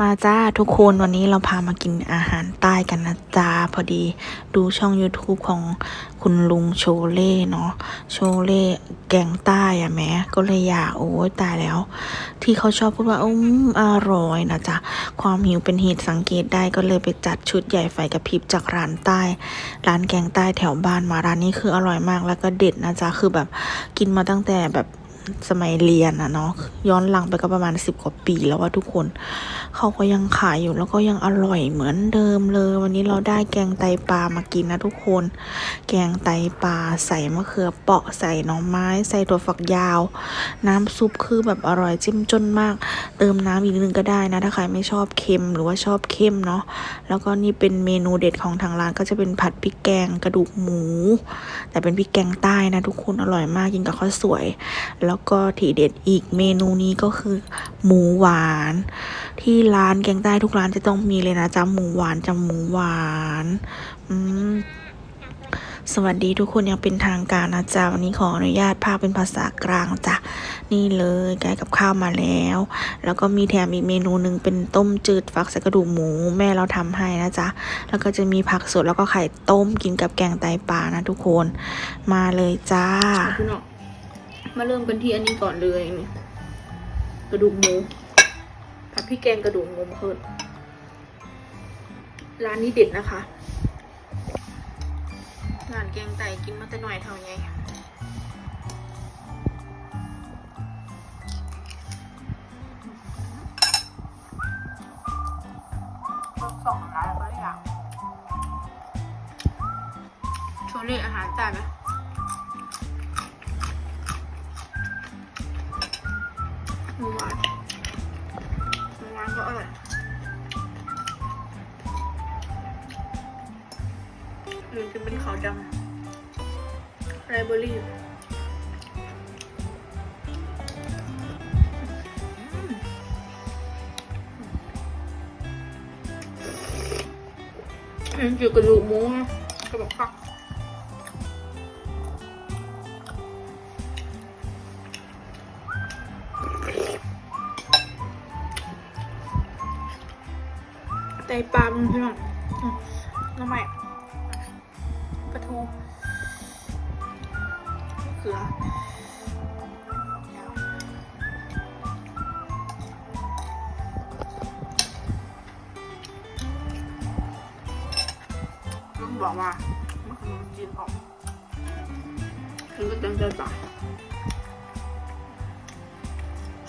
มาจ้าทุกคนวันนี้เราพามากินอาหารใต้กันนะจ้าพอดีดูช่อง YouTube ของคุณลุงโชเล่เนาะโชเล่แกงใต้อะแม้ก็เลยอยากโอ้ยตายแล้ว ที่เขาชอบพูดว่าอืมอร่อยนะจ๊ะความหิวเป็นเหตุสังเกตได้ก็เลยไปจัดชุดใหญ่ไฟกระพริบจากร้านใต้ ร้านแกงใต้แถวบ้านมาร้านนี้คืออร่อยมากแล้วก็เด็ดนะจ๊ะคือแบบกินมาตั้งแต่แบบ สมัยเรียนอะเนาะย้อนหลังไปก็ประมาณสิบกว่าปีแล้วว่าทุกคนเขาก็ยังขายอยู่แล้วก็ยังอร่อยเหมือนเดิมเลย วันนี้เราได้แกงไตปลามากินนะทุกคน แกงไตปลาใส่มะเขือเปราะใส่หน่อไม้ ใส่ถั่วฝักยาว น้ำซุปคือแบบอร่อยจิ้มจนมาก เติมน้ำอีกนิดนึงก็ได้นะถ้าใครไม่ชอบเค็มหรือว่าชอบเข้มเนาะแล้วก็นี่เป็นเมนูเด็ดของทางร้านก็จะเป็นผัดพริกแกงกระดูกหมู แต่เป็นพริกแกงใต้นะทุกคนอร่อยมากกินกับข้าวสวยแล้วก็ทีเด็ดอีกเมนูนี้ก็คือ หมูหวาน ที่ร้านแกงใต้ทุกร้านจะต้องมีเลยนะจ๊ะหมูหวานจะหมูหวานอืมสวัสดีทุกคนยังเป็นทางการนะจ๊ะวันนี้ขออนุญาตพากเป็นภาษากลางจ้ะนี่เลยไก่กับข้าวมาแล้ว แล้วก็มีแถมอีกเมนูหนึ่งเป็นต้มจืดฟักใส่กระดูกหมูแม่เราทำให้นะจ๊ะแล้วก็จะมีผักสดแล้วก็ไข่ต้มกินกับแกงไตปลานะทุกคนมาเลยจ้าคุณเนาะ มาเริ่มกันที่อันนี้ก่อนเลยนี่กระดูกหมูผัดพริกแกงกระดูกหมูเพิ่นร้านนี้เด็ดนะคะร้านแกงไต่กินมาแต่หน่อยเท่าไงสองร้านก็ได้อย่างโชเล่อาหารใต้ไหม หมูหวานหมูหวานก็อร่อยหรือจะเป็นขาวดำไรเบอรี่อืมเกี่ยวกับกระดูกหมูนะกระบอกฟัก ไตปลามึงพี่น้องอืมน้ำใหม่ปลาทูเกลือต้บอกว่ามันขนมจีนออกคือก็เต็มใจจ่าย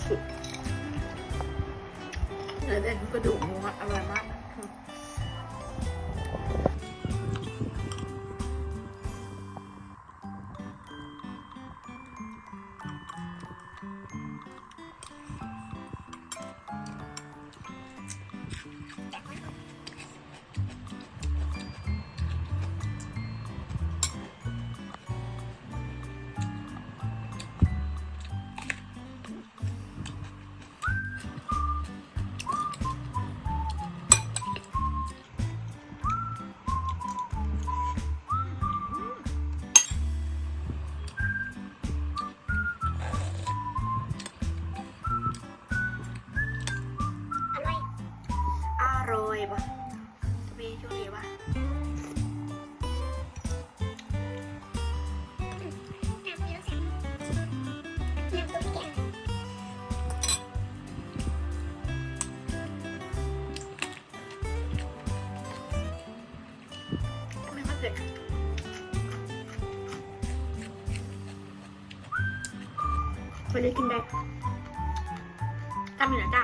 สุดเนื้อแดงกระดูกหมูอะอร่อยมาก เผ็ดไม่ได้กินได้ทำอยู่ไหนจ้า